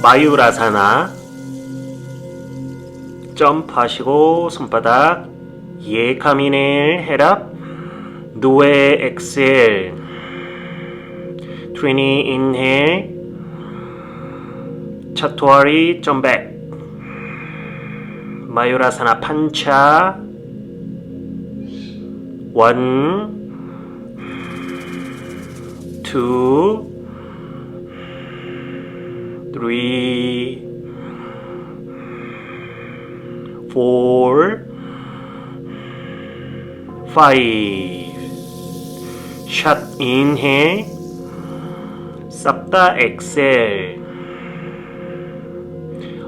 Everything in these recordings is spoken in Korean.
마유라사나 점프하시고 손바닥 예카미넬 헤랍 노에 엑셀 트리니 인헬 차토아리 점백 마유라사나 판차 원 two three, four, five. Shut inhale. 싹다 엑셀.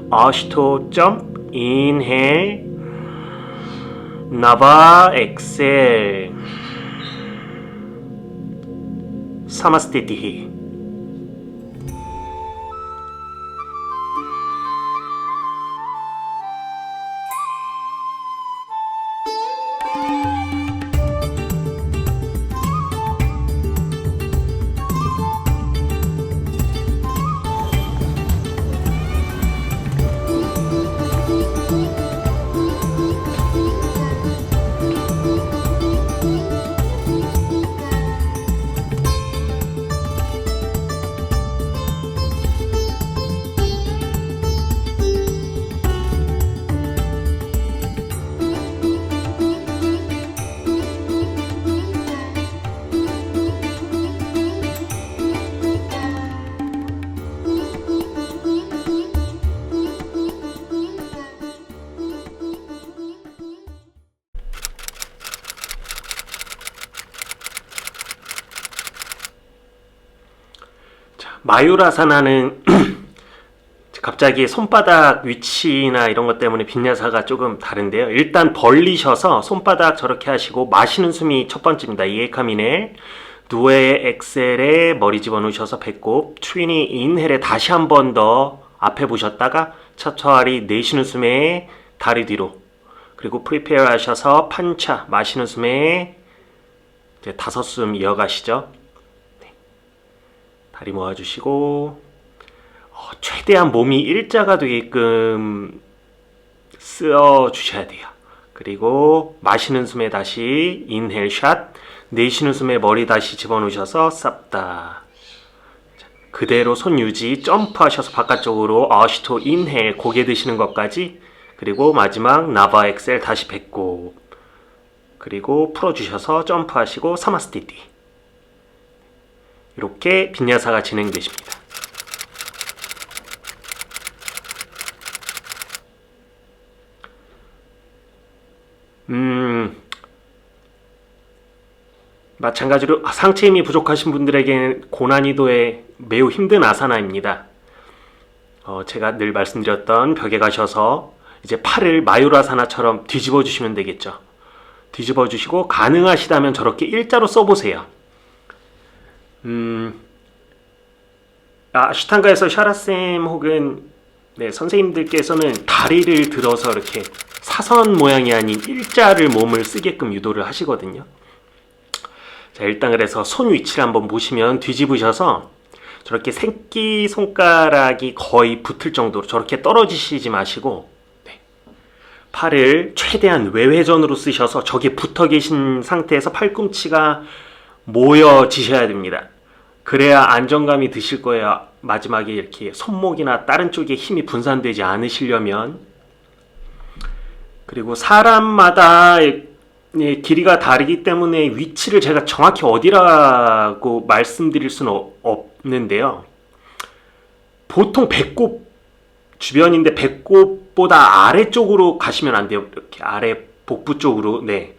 아시토 점프 인헬. 마유라사나는 갑자기 손바닥 위치나 이런 것 때문에 빈야사가 조금 다른데요. 일단 벌리셔서 손바닥 저렇게 하시고 마시는 숨이 첫 번째입니다. 이에카미넬 누에 엑셀에 머리 집어넣으셔서 배꼽 트위니 인헬에 다시 한 번 더 앞에 보셨다가 차차리 내쉬는 숨에 다리 뒤로 그리고 프리페어 하셔서 판차 마시는 숨에 이제 다섯 숨 이어가시죠. 다리 모아주시고 어, 최대한 몸이 일자가 되게끔 쓰어 주셔야 돼요. 그리고 마시는 숨에 다시 인헬 샷, 내쉬는 숨에 머리 다시 집어넣으셔서 쌉다. 자, 그대로 손 유지, 점프하셔서 바깥쪽으로 아시토 인헬 고개 드시는 것까지 그리고 마지막 나바 엑셀 다시 뱉고 그리고 풀어주셔서 점프하시고 사마스티티 이렇게 빈야사가 진행되십니다. 음, 마찬가지로 상체 힘이 부족하신 분들에게는 고난이도의 매우 힘든 아사나입니다. 어, 제가 늘 말씀드렸던 벽에 가셔서 이제 팔을 마유라사나처럼 뒤집어 주시면 되겠죠. 뒤집어 주시고 가능하시다면 저렇게 일자로 써보세요. 음, 아, 슈탄가에서 샤라쌤 혹은 네, 선생님들께서는 다리를 들어서 이렇게 사선 모양이 아닌 일자를 몸을 쓰게끔 유도를 하시거든요. 자, 일단 그래서 손 위치를 한번 보시면 뒤집으셔서 저렇게 새끼 손가락이 거의 붙을 정도로 저렇게 떨어지시지 마시고 네. 팔을 최대한 외회전으로 쓰셔서 저기 붙어 계신 상태에서 팔꿈치가 모여지셔야 됩니다. 그래야 안정감이 드실 거예요. 마지막에 이렇게 손목이나 다른 쪽에 힘이 분산되지 않으시려면 그리고 사람마다 예, 길이가 다르기 때문에 위치를 제가 정확히 어디라고 말씀드릴 수는 어- 없는데요. 보통 배꼽 주변인데 배꼽보다 아래쪽으로 가시면 안 돼요. 이렇게 아래 복부 쪽으로 네.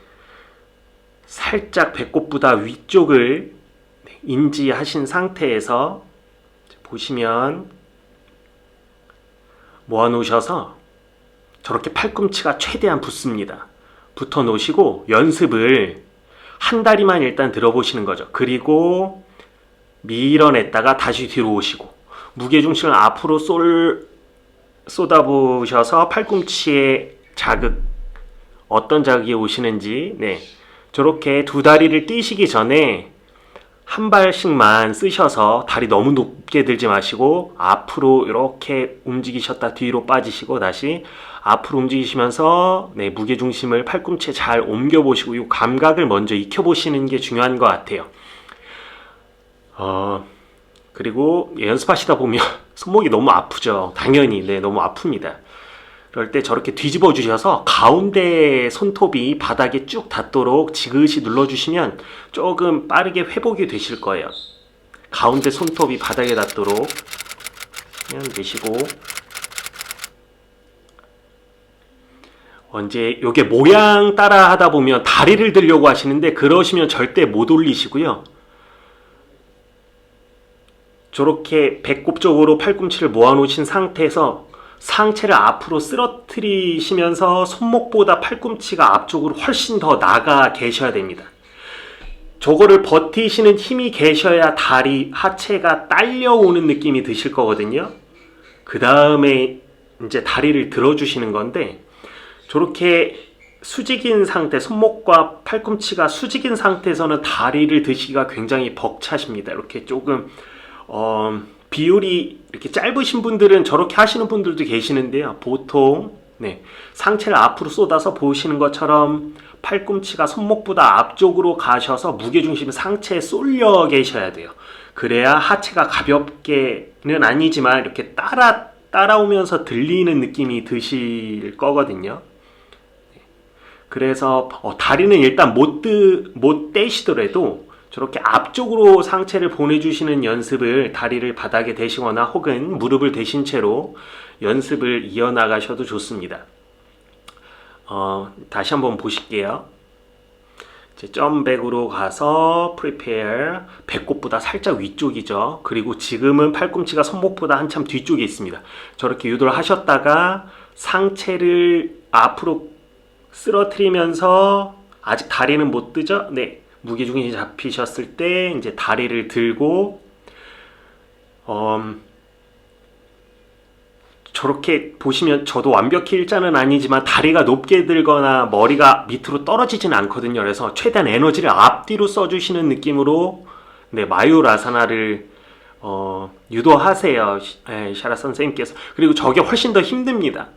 살짝 배꼽보다 위쪽을 네, 인지하신 상태에서 보시면 모아 놓으셔서 저렇게 팔꿈치가 최대한 붙습니다. 붙어 놓으시고 연습을 한 다리만 일단 들어보시는 거죠. 그리고 밀어냈다가 다시 뒤로 오시고 무게중심을 앞으로 쏠 쏟아부으셔서 팔꿈치에 자극 어떤 자극이 오시는지 네 저렇게 두 다리를 띄시기 전에 한 발씩만 쓰셔서 다리 너무 높게 들지 마시고 앞으로 이렇게 움직이셨다 뒤로 빠지시고 다시 앞으로 움직이시면서 네, 무게 중심을 팔꿈치에 잘 옮겨 보시고 이 감각을 먼저 익혀 보시는 게 중요한 것 같아요. 어, 그리고 연습하시다 보면 손목이 너무 아프죠. 당연히 네, 너무 아픕니다. 그럴 때 저렇게 뒤집어 주셔서 가운데 손톱이 바닥에 쭉 닿도록 지그시 눌러 주시면 조금 빠르게 회복이 되실 거예요. 가운데 손톱이 바닥에 닿도록 그냥 내시고 언제 요게 모양 따라 하다 보면 다리를 들려고 하시는데 그러시면 절대 못 올리시고요. 저렇게 배꼽 쪽으로 팔꿈치를 모아 놓으신 상태에서 상체를 앞으로 쓰러뜨리시면서 손목보다 팔꿈치가 앞쪽으로 훨씬 더 나가 계셔야 됩니다. 저거를 버티시는 힘이 계셔야 다리, 하체가 딸려오는 느낌이 드실 거거든요. 그 다음에 이제 다리를 들어주시는 건데, 저렇게 수직인 상태, 손목과 팔꿈치가 수직인 상태에서는 다리를 드시기가 굉장히 벅차십니다. 이렇게 조금, 어, 비율이 이렇게 짧으신 분들은 저렇게 하시는 분들도 계시는데요. 보통 네, 상체를 앞으로 쏟아서 보시는 것처럼 팔꿈치가 손목보다 앞쪽으로 가셔서 무게중심이 상체에 쏠려 계셔야 돼요. 그래야 하체가 가볍게는 아니지만 이렇게 따라 따라오면서 들리는 느낌이 드실 거거든요. 그래서 어, 다리는 일단 못, 뜨, 못 떼시더라도 저렇게 앞쪽으로 상체를 보내주시는 연습을 다리를 바닥에 대시거나 혹은 무릎을 대신 채로 연습을 이어나가셔도 좋습니다. 어, 다시 한번 보실게요. 점백으로 가서 prepare 배꼽보다 살짝 위쪽이죠. 그리고 지금은 팔꿈치가 손목보다 한참 뒤쪽에 있습니다. 저렇게 유도를 하셨다가 상체를 앞으로 쓰러뜨리면서 아직 다리는 못 뜨죠? 네. 무게중심이 잡히셨을 때 이제 다리를 들고 음, 저렇게 보시면 저도 완벽히 일자는 아니지만 다리가 높게 들거나 머리가 밑으로 떨어지진 않거든요. 그래서 최대한 에너지를 앞뒤로 써주시는 느낌으로 네, 마요라사나를 어, 유도하세요. 네, 샤라 선생님께서. 그리고 저게 훨씬 더 힘듭니다.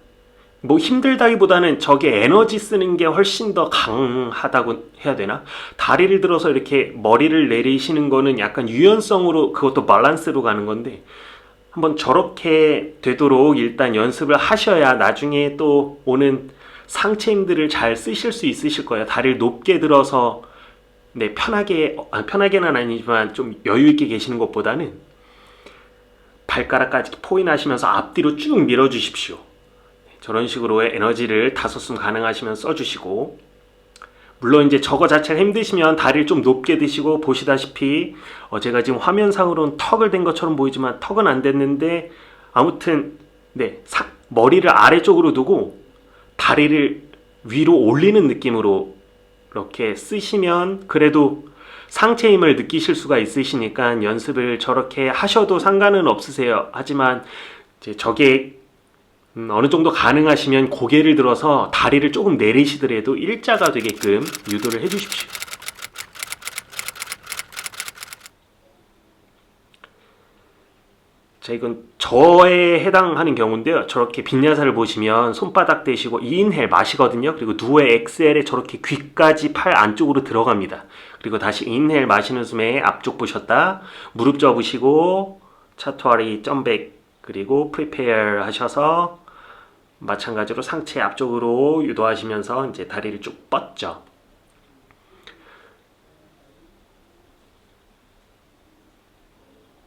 뭐 힘들다기보다는 저게 에너지 쓰는 게 훨씬 더 강하다고 해야 되나? 다리를 들어서 이렇게 머리를 내리시는 거는 약간 유연성으로 그것도 밸런스로 가는 건데 한번 저렇게 되도록 일단 연습을 하셔야 나중에 또 오는 상체 힘들을 잘 쓰실 수 있으실 거예요. 다리를 높게 들어서 네, 편하게 아, 편하게는 아니지만 좀 여유 있게 계시는 것보다는 발가락까지 포인하시면서 앞뒤로 쭉 밀어 주십시오. 저런 식으로의 에너지를 숨 가능하시면 써주시고 물론 이제 저거 자체가 힘드시면 다리를 좀 높게 드시고 보시다시피 어 제가 지금 화면상으로는 턱을 댄 것처럼 보이지만 턱은 안 됐는데 아무튼 네 사, 머리를 아래쪽으로 두고 다리를 위로 올리는 느낌으로 이렇게 쓰시면 그래도 상체 힘을 느끼실 수가 있으시니까 연습을 저렇게 하셔도 상관은 없으세요. 하지만 이제 저게 음, 어느 정도 가능하시면 고개를 들어서 다리를 조금 내리시더라도 일자가 되게끔 유도를 해 주십시오. 자, 이건 저에 해당하는 경우인데요. 저렇게 빈야사를 보시면 손바닥 대시고 인헬 마시거든요. 그리고 누에 엑셀에 저렇게 귀까지 팔 안쪽으로 들어갑니다. 그리고 다시 인헬 마시는 숨에 앞쪽 보셨다. 무릎 접으시고 차투아리 점백 그리고 프리페어 하셔서 마찬가지로 상체 앞쪽으로 유도하시면서 이제 다리를 쭉 뻗죠.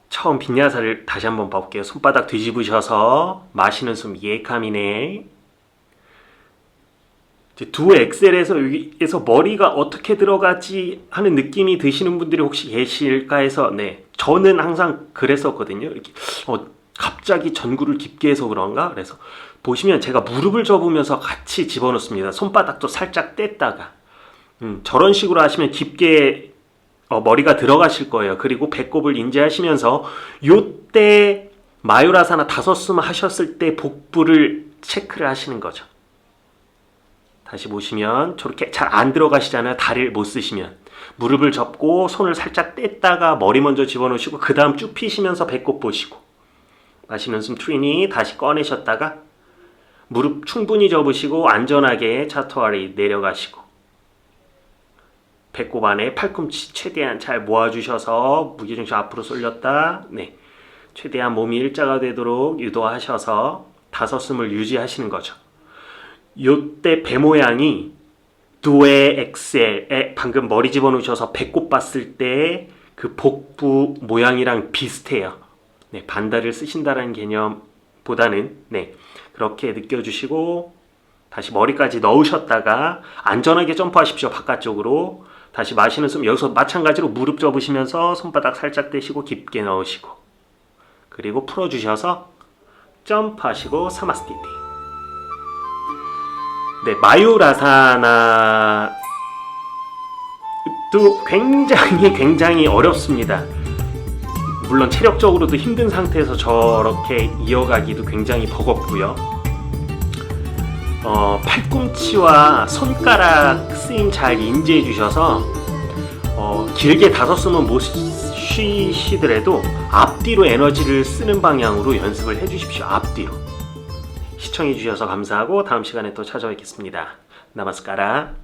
처음 빈야사를 다시 한번 봐볼게요. 손바닥 뒤집으셔서 마시는 숨 예카미네. 두 엑셀에서 여기에서 머리가 어떻게 들어가지 하는 느낌이 드시는 분들이 혹시 계실까 해서 네 저는 항상 그랬었거든요. 이렇게 어, 갑자기 전구를 깊게 해서 그런가? 그래서 보시면 제가 무릎을 접으면서 같이 집어넣습니다. 손바닥도 살짝 뗐다가 음, 저런 식으로 하시면 깊게 어, 머리가 들어가실 거예요. 그리고 배꼽을 인지하시면서 요때 마요라사나 다섯 숨 하셨을 때 복부를 체크를 하시는 거죠. 다시 보시면 저렇게 잘 안 들어가시잖아요. 다리를 못 쓰시면. 무릎을 접고 손을 살짝 뗐다가 머리 먼저 집어넣으시고 그 다음 쭉 피시면서 배꼽 보시고 마시는 숨 트리니 다시 꺼내셨다가 무릎 충분히 접으시고 안전하게 차토아리 내려가시고 배꼽 안에 팔꿈치 최대한 잘 모아주셔서 무게중심 앞으로 쏠렸다. 네. 최대한 몸이 일자가 되도록 유도하셔서 다섯 숨을 유지하시는 거죠. 요때 배 모양이 두에 엑셀에 방금 머리 집어넣으셔서 배꼽 봤을 때 그 복부 모양이랑 비슷해요. 네, 반달을 쓰신다라는 개념보다는 네, 그렇게 느껴주시고 다시 머리까지 넣으셨다가 안전하게 점프하십시오 바깥쪽으로. 다시 마시는 숨 여기서 마찬가지로 무릎 접으시면서 손바닥 살짝 떼시고 깊게 넣으시고. 그리고 풀어주셔서 점프하시고 사마스티티. 네 마유라사나 도 굉장히 굉장히 어렵습니다 물론 체력적으로도 힘든 상태에서 저렇게 이어가기도 굉장히 버겁고요 어, 팔꿈치와 손가락 쓰임 잘 인지해 주셔서 어, 길게 다섯 숨은 못 쉬시더라도 앞뒤로 에너지를 쓰는 방향으로 연습을 해 주십시오. 앞뒤로. 시청해 주셔서 감사하고 다음 시간에 또 찾아뵙겠습니다. 나마스카라.